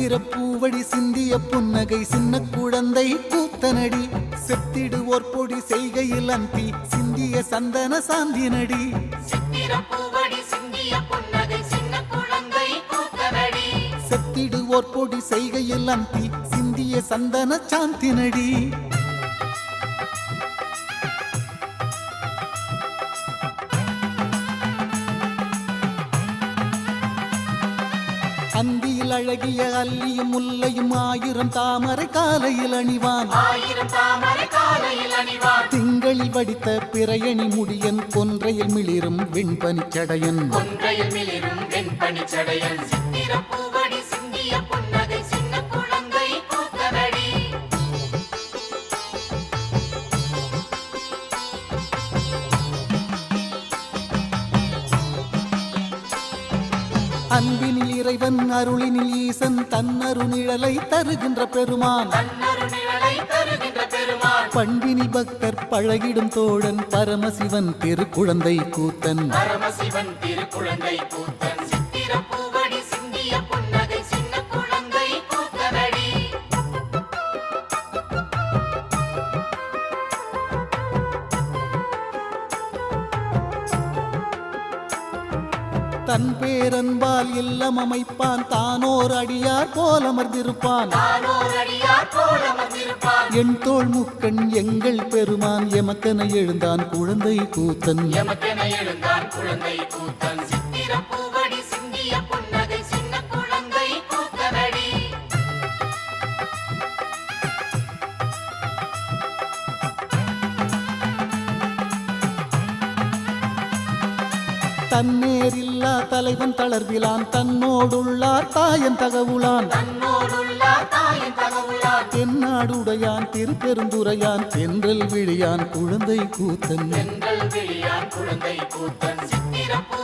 சித்திர பூவடி சிந்திய புன்னகை சின்ன குழந்தை கூத்தனடி செத்திடுவோர் பொடி செய்கையில் அந்தி சிந்திய சந்தன குழந்தை கூத்தனடி செத்திடுவோர் பொடி செய்கையில் அந்தி சிந்திய சந்தன சாந்தினடி. அந்தியில் அழகிய அல்லியும் முல்லையும் ஆயிரம் தாமரை காலையில் அணிவான். திங்களில் வடித்த பிறையணி முடியன் கொன்றையில் மிளிரும் வெண்பனிச் சடையன். கொன்றையில் மிளிரும் வெண்பனி சடையன். அன்பினில் இறைவன் அருளினில் ஈசன் தன்னரு தருகின்ற பெருமான். பண்பினி பக்தர் பழகிடும் தோழன் பரமசிவன் திருக்குழந்தை கூத்தன். பரமசிவன் திருக்குழந்தை கூத்தன். தன் பேரன்பால் இல்லம் அமைப்பான். தானோர் அடியார் போல் அமர்ந்திருப்பான். என் தோள் முக்கண் எங்கள் பெருமான். எமக்கென எழுந்தான் குழந்தை கூத்தன். எமக்கென எழுந்தான் குழந்தை கூத்தன். சித்திர தன்னேரில்லா தலைவன் தளர்விலான் தன்னோடுள்ளார் தாயன் தகவுளான் தென்னாடுடையான் திருப்பெருந்துரையான் தென்றல் விழியான் குழந்தை கூத்தன். குழந்தை கூத்தன். சித்திர பூ